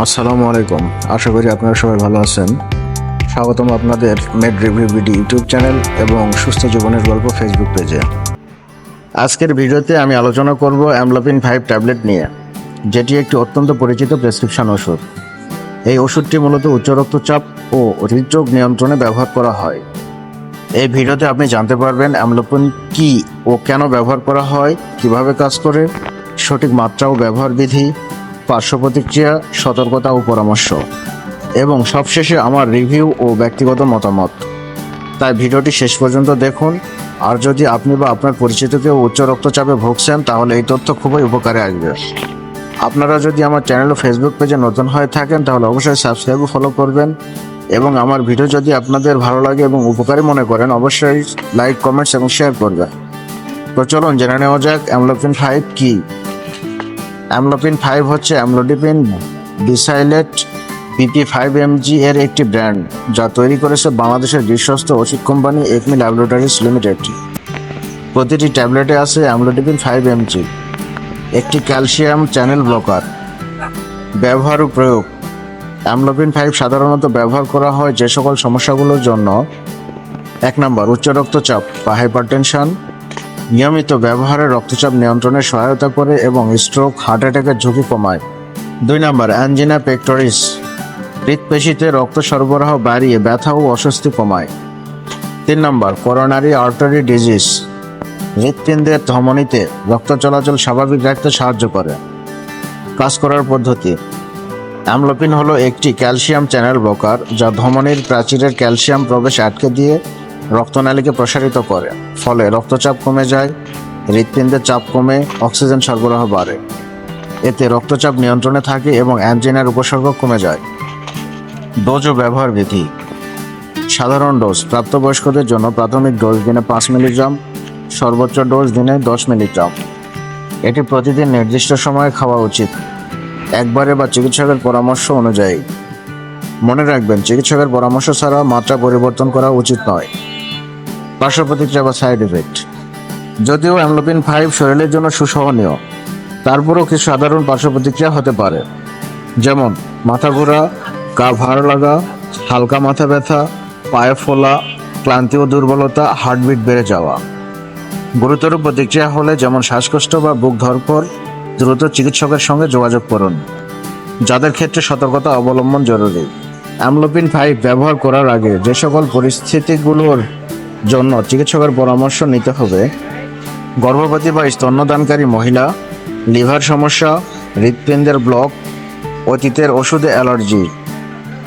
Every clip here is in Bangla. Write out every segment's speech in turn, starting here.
আসসালামু আলাইকুম। আশা করি আপনারা সবাই ভালো আছেন। স্বাগতম আপনাদের med review BD YouTube channel এবং সুস্থ জীবনের গল্প ফেসবুক পেজে। আজকের ভিডিওতে আমি আলোচনা করব অ্যামলোপিন ফাইভ ট্যাবলেট নিয়ে, যেটি একটি অত্যন্ত পরিচিত প্রেসক্রিপশন ওষুধ। এই ওষুধটি মূলত উচ্চ রক্তচাপ ও হৃদরোগ নিয়ন্ত্রণে ব্যবহার করা হয়। এই ভিডিওতে আপনি জানতে পারবেন অ্যামলোপিন কি ও কেন ব্যবহার করা হয়, কীভাবে কাজ করে, সঠিক মাত্রা ও ব্যবহার বিধি পার্শ্ব প্রতিক্রিয়া সতর্কতা ও পরামর্শ। এবং সবশেষে আমার রিভিউ ও ব্যক্তিগত মতামত। তাই ভিডিওটি শেষ পর্যন্ত দেখুন। আর যদি আপনি বা আপনার পরিচিত কেউ উচ্চ রক্তচাপে ভুগছেন, তাহলে এই তথ্য খুবই উপকারে আসবে। আপনারা যদি আমার চ্যানেল ও ফেসবুক পেজে নতুন হয়ে থাকেন, তাহলে অবশ্যই সাবস্ক্রাইব ও ফলো করবেন। এবং আমার ভিডিও যদি আপনাদের ভালো লাগে এবং উপকারী মনে করেন, অবশ্যই লাইক কমেন্টস এবং শেয়ার করবেন। তো চলুন, জেনে নেওয়া যাক অ্যামলোপিন ফাইভ কী? অ্যামলোপিন ফাইভ হচ্ছে amlodipine besylate PP five mg এর একটি ব্র্যান্ড যা তৈরি করেছে বাংলাদেশের বিশ্বস্ত ওষুধ কোম্পানি একমি ল্যাবরেটরিজ লিমিটেড প্রতিটি ট্যাবলেটে আছে অ্যামলোডিপিন ফাইভ এমজি একটি ক্যালসিয়াম চ্যানেল ব্লকার। ব্যবহার ও প্রয়োগ। অ্যামলোপিন ফাইভ সাধারণত ব্যবহার করা হয় যে সকল সমস্যাগুলোর জন্য। এক নম্বর, উচ্চ রক্তচাপ বা হাইপারটেনশন নিয়মিত ব্যবহারে রক্তচাপ নিয়ন্ত্রণে সহায়তা করে এবং স্ট্রোক হার্ট অ্যাটাকের ঝুঁকি কমায়। দুই নম্বর অ্যাঞ্জিনা পেক্টরিস হৃৎপেশিতে রক্ত সরবরাহ বাড়িয়ে ব্যথা ও অস্বস্তি কমায়। তিন নম্বর করোনারি আর্টারি ডিজিজ হৃৎপিণ্ডের ধমনীতে রক্ত চলাচল স্বাভাবিক রাখতে সাহায্য করে। কাজ করার পদ্ধতি অ্যামলোপিন হলো একটি ক্যালসিয়াম চ্যানেল ব্লকার যা ধমনীর প্রাচীরের ক্যালসিয়াম প্রবেশ আটকে দিয়ে রক্তনালীকে প্রসারিত করে, ফলে রক্তচাপ কমে যায়, হৃৎপিণ্ডের চাপ কমে, অক্সিজেন সরবরাহ বাড়ে। এতে রক্তচাপ নিয়ন্ত্রণে থাকে এবং অ্যাঞ্জিনার উপসর্গ কমে যায়। ডোজ ও ব্যবহার বিধি। সাধারণ ডোজ, প্রাপ্তবয়স্কদের জন্য প্রাথমিক ডোজ দিনে পাঁচ মিলিগ্রাম, সর্বোচ্চ ডোজ দিনে দশ মিলিগ্রাম। এটি প্রতিদিন নির্দিষ্ট সময়ে খাওয়া উচিত। একবারে বা চিকিৎসকের পরামর্শ অনুযায়ী। মনে রাখবেন, চিকিৎসকের পরামর্শ ছাড়া মাত্রা পরিবর্তন করা উচিত নয়। পার্শ্ব প্রতিক্রিয়া বা সাইড এফেক্ট যদিও অ্যামলোপিন ফাইভ শরীরের জন্য সুসহনীয়, তারপরেও কিছু সাধারণ পার্শ্ব প্রতিক্রিয়া হতে পারে। যেমন, মাথা ঘোরা, গা ভার লাগা, হালকা মাথা ব্যথা, পায়ে ফোলা, ক্লান্তি ও দুর্বলতা হার্টবিট বেড়ে যাওয়া। গুরুতর প্রতিক্রিয়া হলে যেমন শ্বাসকষ্ট বা বুক ধরপর দ্রুত চিকিৎসকের সঙ্গে যোগাযোগ করুন। যাদের ক্ষেত্রে সতর্কতা অবলম্বন জরুরি। অ্যামলোপিন ফাইভ ব্যবহার করার আগে যে সকল পরিস্থিতিগুলোর জন্য চিকিৎসকের পরামর্শ নিতে হবে। গর্ভবতী বা স্তন্যদানকারী মহিলা, লিভার সমস্যা, হৃৎপিণ্ডের ব্লক, অতীতের ওষুধে অ্যালার্জি,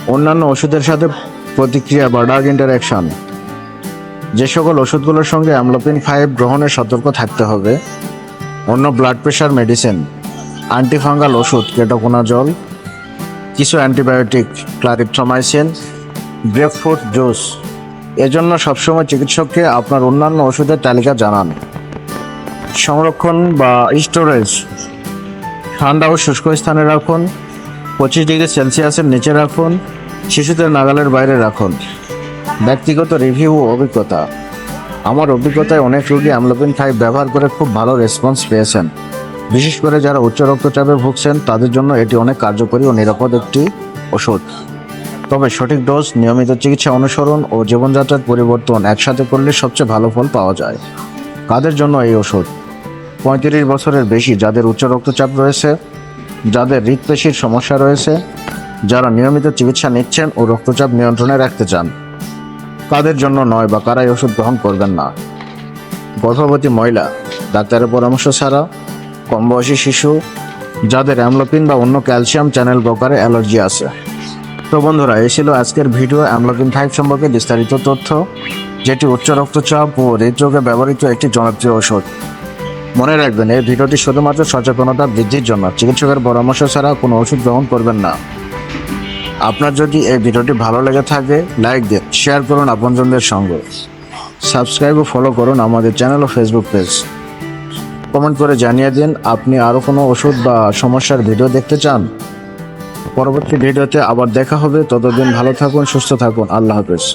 অন্যান্য ওষুধের সাথে প্রতিক্রিয়া বা ডার্ক ইন্টারাকশন যে সকল ওষুধগুলোর সঙ্গে অ্যামলোপিন ফাইভ গ্রহণে সতর্ক থাকতে হবে। অন্য ব্লাড প্রেশার মেডিসিন অ্যান্টিফাঙ্গাল ওষুধ, কেটোকোনাজল, কিছু অ্যান্টিবায়োটিক ক্লারিপ্টোমাইসিন গ্রেপফ্রুট জুস এজন্য সবসময় চিকিৎসককে আপনার অন্যান্য ওষুধের তালিকা জানান। সংরক্ষণ বা স্টোরেজ ঠান্ডা ও শুষ্ক স্থানে রাখুন, পঁচিশ ডিগ্রি সেলসিয়াসের নিচে রাখুন, শিশুদের নাগালের বাইরে রাখুন। ব্যক্তিগত রিভিউ ও অভিজ্ঞতা। আমার অভিজ্ঞতায় অনেক রোগী অ্যামলোপিন ফাইভ ব্যবহার করে খুব ভালো রেসপন্স পেয়েছেন। বিশেষ করে যারা উচ্চ রক্তচাপে ভুগছেন, তাদের জন্য এটি অনেক কার্যকরী ও নিরাপদ একটি ওষুধ। তবে সঠিক ডোজ, নিয়মিত চিকিৎসা অনুসরণ ও জীবনযাত্রার পরিবর্তন একসাথে করলে সবচেয়ে ভালো ফল পাওয়া যায়। কাদের জন্য এই ওষুধ? পঁয়ত্রিশ বছরের বেশি যাদের উচ্চ রক্তচাপ রয়েছে, যাদের হৃৎপেশির সমস্যা রয়েছে, যারা নিয়মিত চিকিৎসা নিচ্ছেন ও রক্তচাপ নিয়ন্ত্রণে রাখতে চান। কাদের জন্য নয় বা কারাই ওষুধ গ্রহণ করবেন না। গর্ভবতী মহিলা, ডাক্তারের পরামর্শ ছাড়া কম বয়সী শিশু, যাদের অ্যামলোপিন বা অন্য ক্যালসিয়াম চ্যানেল ব্লকারে অ্যালার্জি আছে। তো বন্ধুরা, এই ছিল আজকের ভিডিও অ্যামলোপিন ফাইভ সম্পর্কে বিস্তারিত তথ্য, যেটি উচ্চ রক্তচাপ ও হৃদরোগে ব্যবহৃত একটি জনপ্রিয় ওষুধ মনে রাখবেন, এই ভিডিওটি শুধুমাত্র সচেতনতা বৃদ্ধির জন্য, চিকিৎসকের পরামর্শ ছাড়া কোনো ওষুধ গ্রহণ করবেন না। আপনার যদি এই ভিডিওটি ভালো লেগে থাকে, লাইক দিন শেয়ার করুন আপনজনদের সঙ্গে। সাবস্ক্রাইব ও ফলো করুন আমাদের চ্যানেল ও ফেসবুক পেজ কমেন্ট করে জানিয়ে দিন, আপনি আরও কোনো ওষুধ বা সমস্যার ভিডিও দেখতে চান? পরবর্তী ভিডিওতে আবার দেখা হবে। ততদিন ভালো থাকুন সুস্থ থাকুন। আল্লাহ হাফেজ।